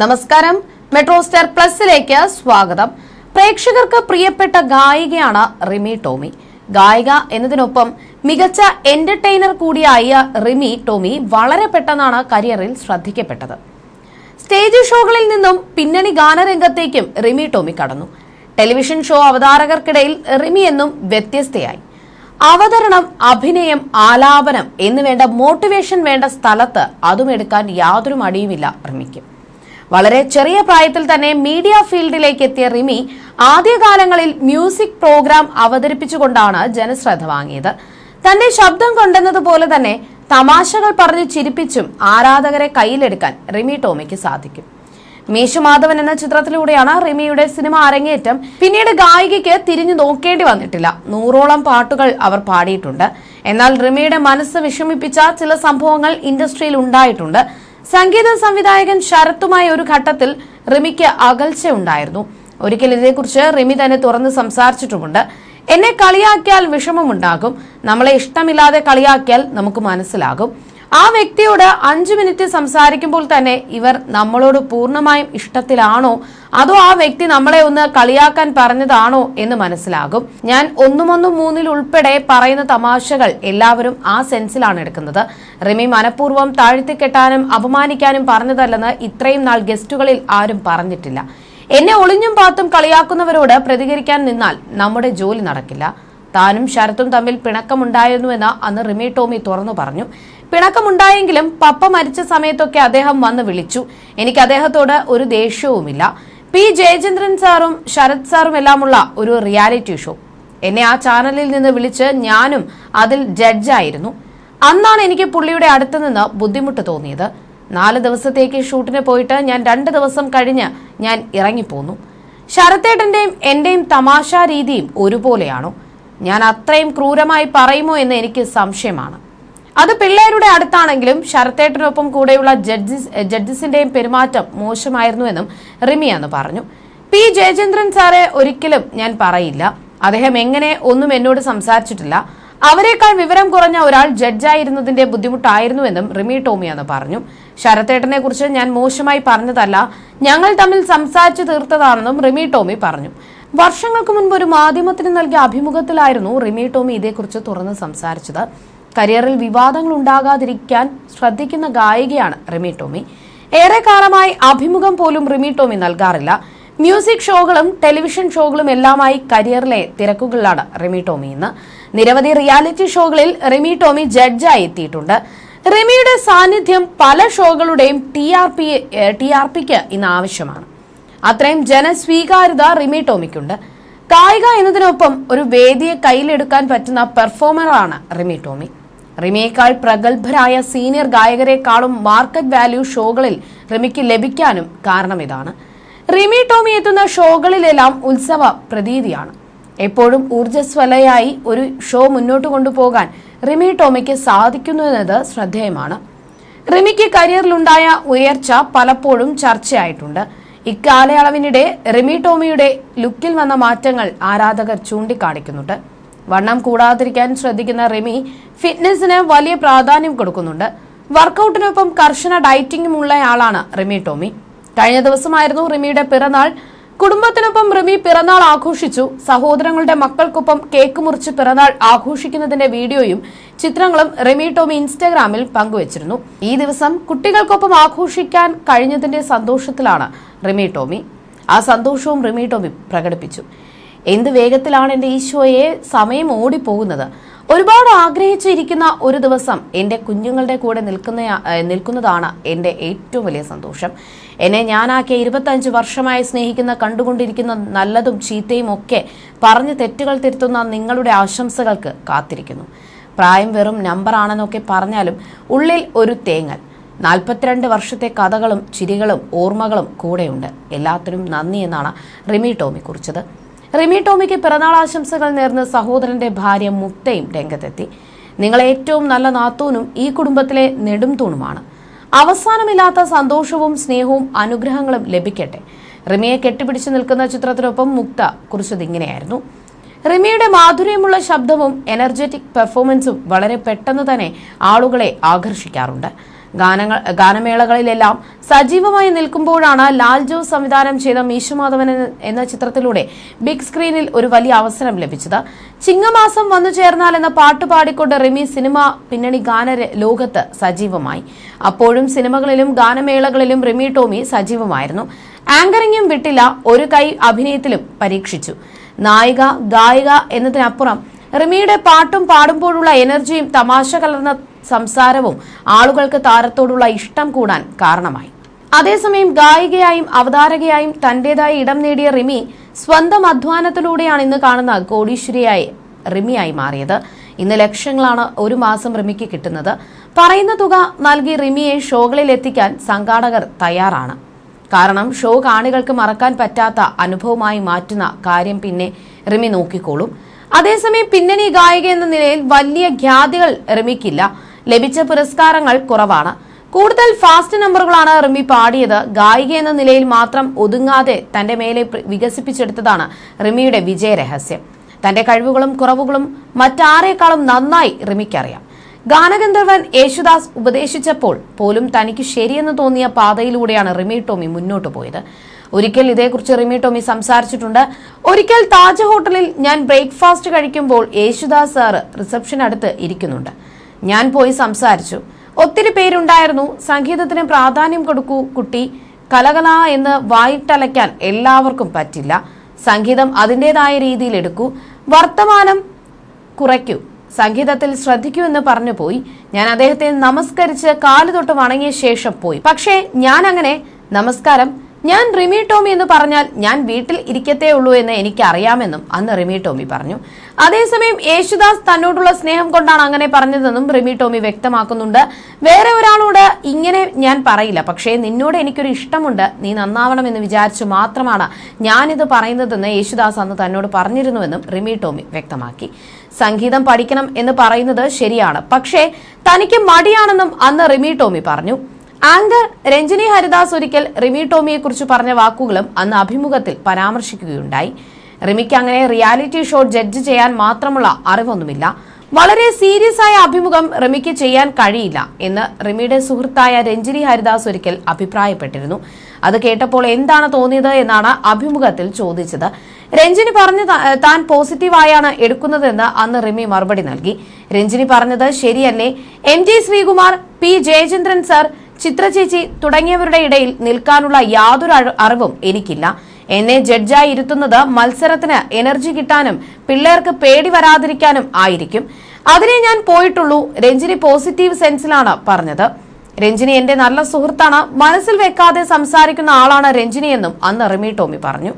നമസ്കാരം. Metro star പ്ലസിലേക്ക് സ്വാഗതം. പ്രേക്ഷകർക്ക് പ്രിയപ്പെട്ട ഗായികയാണ് റിമി ടോമി. ഗായിക എന്നതിനൊപ്പം മികച്ച എന്റർടൈനർ കൂടിയായ റിമി ടോമി വളരെ പെട്ടെന്നാണ് കരിയറിൽ ശ്രദ്ധിക്കപ്പെട്ടത്. സ്റ്റേജ് ഷോകളിൽ നിന്നും പിന്നണി ഗാനരംഗത്തേക്കും റിമി ടോമി കടന്നു. ടെലിവിഷൻ ഷോ അവതാരകർക്കിടയിൽ റിമി എന്നും വ്യത്യസ്തയായി. അവതരണം അഭിനയം ആലാപനം എന്നുവേണ്ട മോട്ടിവേഷൻ വേണ്ട സ്ഥലത്ത് അതുമെടുക്കാൻ യാതൊരു മടിയുമില്ല റിമിക്ക്. വളരെ ചെറിയ പ്രായത്തിൽ തന്നെ മീഡിയ ഫീൽഡിലേക്ക് എത്തിയ റിമി ആദ്യകാലങ്ങളിൽ മ്യൂസിക് പ്രോഗ്രാം അവതരിപ്പിച്ചുകൊണ്ടാണ് ജനശ്രദ്ധ വാങ്ങിയത്. തന്റെ ശബ്ദം കൊണ്ടെന്നതുപോലെ തന്നെ തമാശകൾ പറഞ്ഞ് ചിരിപ്പിച്ചും ആരാധകരെ കയ്യിലെടുക്കാൻ റിമി ടോമിക്ക് സാധിക്കും. മീശമാധവൻ എന്ന ചിത്രത്തിലൂടെയാണ് റിമിയുടെ സിനിമ അരങ്ങേറ്റം പിന്നീട് ഗായികയ്ക്ക് തിരിഞ്ഞു നോക്കേണ്ടി വന്നിട്ടില്ല. നൂറോളം പാട്ടുകൾ അവർ പാടിയിട്ടുണ്ട്. എന്നാൽ റിമിയുടെ മനസ്സ് വിഷമിപ്പിച്ച ചില സംഭവങ്ങൾ ഇൻഡസ്ട്രിയിൽ ഉണ്ടായിട്ടുണ്ട്. സംഗീത സംവിധായകൻ ശരത്തുമായി ഒരു ഘട്ടത്തിൽ റിമിക്ക് അകൽച്ച ഉണ്ടായിരുന്നു ഒരിക്കൽ ഇതേക്കുറിച്ച് റിമി തന്നെ തുറന്ന് സംസാരിച്ചിട്ടുമുണ്ട്. എന്നെ കളിയാക്കിയാൽ വിഷമമുണ്ടാകും. നമ്മളെ ഇഷ്ടമില്ലാതെ കളിയാക്കിയാൽ നമുക്ക് മനസ്സിലാകും. ആ വ്യക്തിയോട് അഞ്ചു മിനിറ്റ് സംസാരിക്കുമ്പോൾ തന്നെ ഇവർ നമ്മളോട് പൂർണമായും ഇഷ്ടത്തിലാണോ? അതോ ആ വ്യക്തി നമ്മളെ ഒന്ന് കളിയാക്കാൻ പറഞ്ഞതാണോ എന്ന് മനസ്സിലാകും. ഞാൻ ഒന്നുമൊന്നും മൂന്നിൽ ഉൾപ്പെടെ പറയുന്ന തമാശകൾ എല്ലാവരും ആ സെൻസിലാണ് എടുക്കുന്നത്. റിമി മനഃപൂർവം താഴ്ത്തിക്കെട്ടാനും അപമാനിക്കാനും പറഞ്ഞതല്ലെന്ന് ഇത്രയും നാൾ ഗസ്റ്റുകളിൽ ആരും പറഞ്ഞിട്ടില്ല. എന്നെ ഒളിഞ്ഞും പാത്തും കളിയാക്കുന്നവരോട് പ്രതികരിക്കാൻ നിന്നാൽ നമ്മുടെ ജോലി നടക്കില്ല. താനും ശരത്തും തമ്മിൽ പിണക്കമുണ്ടായിരുന്നുവെന്ന് അന്ന് റിമി ടോമി തുറന്നു പറഞ്ഞു. പിണക്കമുണ്ടായെങ്കിലും പപ്പ മരിച്ച സമയത്തൊക്കെ അദ്ദേഹം വന്ന് വിളിച്ചു. എനിക്ക് അദ്ദേഹത്തോട് ഒരു ദേഷ്യവുമില്ല. പി ജയചന്ദ്രൻ സാറും ശരത് സാറും എല്ലാമുള്ള ഒരു റിയാലിറ്റി ഷോ. എന്നെ ആ ചാനലിൽ നിന്ന് വിളിച്ച് ഞാനും അതിൽ ജഡ്ജായിരുന്നു അന്നാണ് എനിക്ക് പുള്ളിയുടെ അടുത്ത് നിന്ന് ബുദ്ധിമുട്ട് തോന്നിയത്. നാല് ദിവസത്തേക്ക് ഷൂട്ടിന് പോയിട്ട് ഞാൻ രണ്ട് ദിവസം കഴിഞ്ഞ് ഞാൻ ഇറങ്ങിപ്പോന്നു. ശരത്തേട്ടന്റെയും എന്റെയും തമാശാ രീതിയും ഒരുപോലെയാണോ. ഞാൻ അത്രയും ക്രൂരമായി പറയുമോ എന്ന് എനിക്ക് സംശയമാണ്. അത് പിള്ളേരുടെ അടുത്താണെങ്കിലും ശരത്തേട്ടനൊപ്പം കൂടെയുള്ള ജഡ്ജിസ് ജഡ്ജസിന്റെയും പെരുമാറ്റം മോശമായിരുന്നുവെന്നും റിമി അന്ന് പറഞ്ഞു. പി. ജയചന്ദ്രൻ സാറെ ഒരിക്കലും ഞാൻ പറയില്ല. അദ്ദേഹം എങ്ങനെ ഒന്നും എന്നോട് സംസാരിച്ചിട്ടില്ല. അവരെക്കാൾ വിവരം കുറഞ്ഞ ഒരാൾ ജഡ്ജായിരുന്നതിന്റെ ബുദ്ധിമുട്ടായിരുന്നുവെന്നും റിമി ടോമി അന്ന് പറഞ്ഞു. ശരത്തേട്ടനെ കുറിച്ച് ഞാൻ മോശമായി പറഞ്ഞതല്ല ഞങ്ങൾ തമ്മിൽ സംസാരിച്ചു തീർത്തതാണെന്നും റിമി ടോമി പറഞ്ഞു. വർഷങ്ങൾക്ക് മുൻപ് ഒരു മാധ്യമത്തിന് നൽകിയ അഭിമുഖത്തിലായിരുന്നു റിമി ടോമി ഇതേക്കുറിച്ച് തുറന്ന് സംസാരിച്ചത്. കരിയറിൽ വിവാദങ്ങൾ ഉണ്ടാകാതിരിക്കാൻ ശ്രദ്ധിക്കുന്ന ഗായികയാണ് റിമി ടോമി. ഏറെക്കാലമായി അഭിമുഖം പോലും റിമി ടോമി നൽകാറില്ല. മ്യൂസിക് ഷോകളും ടെലിവിഷൻ ഷോകളും എല്ലാമായി കരിയറിലെ തിരക്കുകളിലാണ് റിമി ടോമി ഇന്ന്. നിരവധി റിയാലിറ്റി ഷോകളിൽ റിമി ടോമി ജഡ്ജായി എത്തിയിട്ടുണ്ട്. റിമിയുടെ സാന്നിധ്യം പല ഷോകളുടെയും T R P T R പിക്ക് ഇന്ന് ആവശ്യമാണ്. അത്രയും ജനസ്വീകാര്യത റിമി ടോമിക്കുണ്ട്. കായിക എന്നതിനൊപ്പം ഒരു വേദിയെ കയ്യിലെടുക്കാൻ പറ്റുന്ന പെർഫോമറാണ് റിമി ടോമി. റിമിയേക്കാൾ പ്രഗത്ഭരായ സീനിയർ ഗായകരെക്കാളും മാർക്കറ്റ് വാല്യൂ ഷോകളിൽ റിമിക്ക് ലഭിക്കാനും കാരണം ഇതാണ്. റിമി ടോമി എത്തുന്ന ഷോകളിലെല്ലാം ഉത്സവ പ്രതീതിയാണ്. എപ്പോഴും ഊർജസ്വലയായി ഒരു ഷോ മുന്നോട്ട് കൊണ്ടുപോകാൻ റിമി ടോമിക്ക് സാധിക്കുന്നു എന്നത് ശ്രദ്ധേയമാണ്. റിമിക്ക് കരിയറിലുണ്ടായ ഉയർച്ച പലപ്പോഴും ചർച്ചയായിട്ടുണ്ട്. ഇക്കാലയളവിനിടെ റിമി ടോമിയുടെ ലുക്കിൽ വന്ന മാറ്റങ്ങൾ ആരാധകർ ചൂണ്ടിക്കാണിക്കുന്നുണ്ട്. വണ്ണം കൂടാതിരിക്കാൻ ശ്രദ്ധിക്കുന്ന റിമി ഫിറ്റ്നസിന് വലിയ പ്രാധാന്യം കൊടുക്കുന്നുണ്ട്. വർക്കൗട്ടിനൊപ്പം കർശന ഡയറ്റിംഗും ഉള്ളയാളാണ് റിമി ടോമി. കഴിഞ്ഞ ദിവസമായിരുന്നു റിമിയുടെ പിറന്നാൾ. കുടുംബത്തിനൊപ്പം റിമി പിറന്നാൾ ആഘോഷിച്ചു. സഹോദരങ്ങളുടെ മക്കൾക്കൊപ്പം കേക്ക് മുറിച്ച് പിറന്നാൾ ആഘോഷിക്കുന്നതിന്റെ വീഡിയോയും ചിത്രങ്ങളും റിമി ടോമി ഇൻസ്റ്റാഗ്രാമിൽ പങ്കുവച്ചിരുന്നു. ഈ ദിവസം കുട്ടികൾക്കൊപ്പം ആഘോഷിക്കാൻ കഴിഞ്ഞതിന്റെ സന്തോഷത്തിലാണ് റിമി ടോമി. ആ സന്തോഷവും റിമി ടോമി പ്രകടിപ്പിച്ചു. എന്ത് വേഗത്തിലാണ് എന്റെ ഈശോയെ സമയം ഓടിപ്പോകുന്നത്? ഒരുപാട് ആഗ്രഹിച്ചിരിക്കുന്ന ഒരു ദിവസം എന്റെ കുഞ്ഞുങ്ങളുടെ കൂടെ നിൽക്കുന്ന നിൽക്കുന്നതാണ് എന്റെ ഏറ്റവും വലിയ സന്തോഷം. എന്നെ ഞാനാക്കിയ ഇരുപത്തഞ്ച് വർഷമായി സ്നേഹിക്കുന്ന കണ്ടുകൊണ്ടിരിക്കുന്ന നല്ലതും ചീത്തയും ഒക്കെ പറഞ്ഞ് തെറ്റുകൾ തിരുത്തുന്ന നിങ്ങളുടെ ആശംസകൾക്ക് കാത്തിരിക്കുന്നു. പ്രായം വെറും നമ്പറാണെന്നൊക്കെ പറഞ്ഞാലും ഉള്ളിൽ ഒരു തേങ്ങൽ. നാൽപ്പത്തിരണ്ട് വർഷത്തെ കഥകളും ചിരികളും ഓർമ്മകളും കൂടെയുണ്ട്. എല്ലാത്തിനും നന്ദി എന്നാണ് റിമി ടോമി കുറിച്ചത് റിമി ടോമിക്ക് പിറന്നാൾ ആശംസകൾ നേർന്ന് സഹോദരന്റെ ഭാര്യ മുക്തയും രംഗത്തെത്തി. നിങ്ങൾ ഏറ്റവും നല്ല നാത്തൂനും ഈ കുടുംബത്തിലെ നെടും തൂണുമാണ് അവസാനമില്ലാത്ത സന്തോഷവും സ്നേഹവും അനുഗ്രഹങ്ങളും ലഭിക്കട്ടെ. റിമിയെ കെട്ടിപ്പിടിച്ചു നിൽക്കുന്ന ചിത്രത്തിനൊപ്പം മുക്ത കുറിച്ചത് ഇങ്ങനെയായിരുന്നു. റിമിയുടെ മാധുര്യമുള്ള ശബ്ദവും എനർജറ്റിക് പെർഫോമൻസും വളരെ പെട്ടെന്ന് തന്നെ ആളുകളെ ആകർഷിക്കാറുണ്ട്. ഗാനങ്ങൾ ഗാനമേളകളിലെല്ലാം സജീവമായി നിൽക്കുമ്പോഴാണ് ലാൽ ജോസ് സംവിധാനം ചെയ്ത മീശുമാധവൻ എന്ന- ചിത്രത്തിലൂടെ ബിഗ് സ്ക്രീനിൽ ഒരു വലിയ അവസരം ലഭിച്ചത്. ചിങ്ങമാസം വന്നു ചേർന്നാൽ എന്ന പാട്ട് പാടിക്കൊണ്ട് റിമി സിനിമ പിന്നണി ഗാന ലോകത്ത് സജീവമായി. അപ്പോഴും സിനിമകളിലും ഗാനമേളകളിലും റിമി ടോമി സജീവമായിരുന്നു. ആങ്കറിംഗും വിട്ടില്ല ഒരു കൈ അഭിനയത്തിലും പരീക്ഷിച്ചു. നായിക ഗായിക എന്നതിനപ്പുറം റിമിയുടെ പാട്ടും പാടുമ്പോഴുള്ള എനർജിയും തമാശ കലർന്ന സംസാരവും ആളുകൾക്ക് താരത്തോടുള്ള ഇഷ്ടം കൂടാൻ കാരണമായി. അതേസമയം ഗായികയായും അവതാരകയായും തന്റേതായ ഇടം നേടിയ റിമി സ്വന്തം അധ്വാനത്തിലൂടെയാണ് ഇന്ന് കാണുന്ന കോടീശ്വരിയായി റിമിയായി മാറിയത്. ഇന്ന് ലക്ഷങ്ങളാണ് ഒരു മാസം റിമിക്ക് കിട്ടുന്നത്. പറയുന്ന തുക നൽകി റിമിയെ ഷോകളിൽ എത്തിക്കാൻ സംഘാടകർ തയ്യാറാണ്. കാരണം ഷോ കാണികൾക്ക് മറക്കാൻ പറ്റാത്ത അനുഭവമായി മാറ്റുന്ന കാര്യം പിന്നെ റിമി നോക്കിക്കോളും. അതേസമയം പിന്നണി ഗായിക എന്ന നിലയിൽ വലിയ ഖ്യാതികൾ റിമിക്കില്ല. ലഭിച്ച പുരസ്കാരങ്ങൾ കുറവാണ്. കൂടുതൽ ഫാസ്റ്റ് നമ്പറുകളാണ് റിമി പാടിയത്. ഗായിക എന്ന നിലയിൽ മാത്രം ഒതുങ്ങാതെ തന്റെ മേലെ വികസിപ്പിച്ചെടുത്തതാണ് റിമിയുടെ വിജയരഹസ്യം തന്റെ കഴിവുകളും കുറവുകളും മറ്റാരേക്കാളും നന്നായി റിമിക്കറിയാം. ഗാനഗന്ധർവൻ യേശുദാസ് ഉപദേശിച്ചപ്പോൾ പോലും തനിക്ക് ശരിയെന്ന് തോന്നിയ പാതയിലൂടെയാണ് റിമി ടോമി മുന്നോട്ട് പോയത്. ഒരിക്കൽ ഇതേക്കുറിച്ച് റിമി ടോമി സംസാരിച്ചിട്ടുണ്ട്. ഒരിക്കൽ താജ് ഹോട്ടലിൽ ഞാൻ ബ്രേക്ക്ഫാസ്റ്റ് കഴിക്കുമ്പോൾ യേശുദാസ് സാറ് റിസപ്ഷൻ അടുത്ത് ഇരിക്കുന്നുണ്ട്. ഞാൻ പോയി സംസാരിച്ചു. ഒത്തിരി പേരുണ്ടായിരുന്നു. സംഗീതത്തിന് പ്രാധാന്യം കൊടുക്കൂ കുട്ടി. കലകല എന്ന് വായിട്ടലയ്ക്കാൻ എല്ലാവർക്കും പറ്റില്ല. സംഗീതം അതിന്റെതായ രീതിയിൽ എടുക്കൂ. വർത്തമാനം കുറയ്ക്കൂ. സംഗീതത്തിൽ ശ്രദ്ധിക്കൂ എന്ന് പറഞ്ഞു പോയി. ഞാൻ അദ്ദേഹത്തെ നമസ്കരിച്ച് കാലു തൊട്ട് വണങ്ങിയ ശേഷം പോയി. പക്ഷേ ഞാൻ അങ്ങനെ നമസ്കാരം ഞാൻ റിമി ടോമി എന്ന് പറഞ്ഞാൽ ഞാൻ വീട്ടിൽ ഇരിക്കത്തേ ഉള്ളൂ എന്ന് എനിക്കറിയാമെന്നും അന്ന് റിമി ടോമി പറഞ്ഞു. അതേസമയം യേശുദാസ് തന്നോടുള്ള സ്നേഹം കൊണ്ടാണ് അങ്ങനെ പറഞ്ഞതെന്നും റിമി ടോമി വ്യക്തമാക്കുന്നുണ്ട്. വേറെ ഒരാളോട് ഇങ്ങനെ ഞാൻ പറയില്ല. പക്ഷേ നിന്നോട് എനിക്കൊരു ഇഷ്ടമുണ്ട്. നീ നന്നാവണം എന്ന് വിചാരിച്ചു മാത്രമാണ് ഞാനിത് പറയുന്നതെന്ന് യേശുദാസ് അന്ന് തന്നോട് പറഞ്ഞിരുന്നുവെന്നും റിമി ടോമി വ്യക്തമാക്കി. സംഗീതം പഠിക്കണം എന്ന് പറയുന്നത് ശരിയാണ്. പക്ഷേ തനിക്ക് മടിയാണെന്നും അന്ന് റിമി ടോമി പറഞ്ഞു. ആങ്കർ രഞ്ജിനി ഹരിദാസ് ഒരിക്കൽ റിമി ടോമിയെ കുറിച്ച് പറഞ്ഞ വാക്കുകളും അന്ന് അഭിമുഖത്തിൽ പരാമർശിക്കുകയുണ്ടായി. റിമിക്ക് അങ്ങനെ റിയാലിറ്റി ഷോ ജഡ്ജ് ചെയ്യാൻ മാത്രമുള്ള അറിവൊന്നുമില്ല. വളരെ സീരിയസ് ആയ അഭിമുഖം റിമിക്ക് ചെയ്യാൻ കഴിയില്ല എന്ന് റിമിയുടെ സുഹൃത്തായ രഞ്ജിനി ഹരിദാസ് ഒരിക്കൽ അഭിപ്രായപ്പെട്ടിരുന്നു. അത് കേട്ടപ്പോൾ എന്താണ് തോന്നിയത് എന്നാണ് അഭിമുഖത്തിൽ ചോദിച്ചത്. രഞ്ജിനി പറഞ്ഞ് താൻ പോസിറ്റീവായാണ് എടുക്കുന്നതെന്ന് അന്ന് റിമി മറുപടി നൽകി. രഞ്ജിനി പറഞ്ഞത് ശരിയല്ലേ? M G Sreekumar P Jayachandran sir Chithra ചേച്ചി തുടങ്ങിയവരുടെ ഇടയിൽ നിൽക്കാനുള്ള യാതൊരു അറിവും എനിക്കില്ല. എന്നെ ജഡ്ജായി ഇരുത്തുന്നത് മത്സരത്തിന് എനർജി കിട്ടാനും പിള്ളേർക്ക് പേടി വരാതിരിക്കാനും ആയിരിക്കും. അതിനെ ഞാൻ പോയിട്ടുള്ളൂ രഞ്ജിനി പോസിറ്റീവ് സെൻസിലാണ് പറഞ്ഞത്. രഞ്ജിനി എന്റെ നല്ല സുഹൃത്താണ്. മനസ്സിൽ വെക്കാതെ സംസാരിക്കുന്ന ആളാണ് രഞ്ജിനി എന്നും അന്ന് റിമി ടോമി പറഞ്ഞു.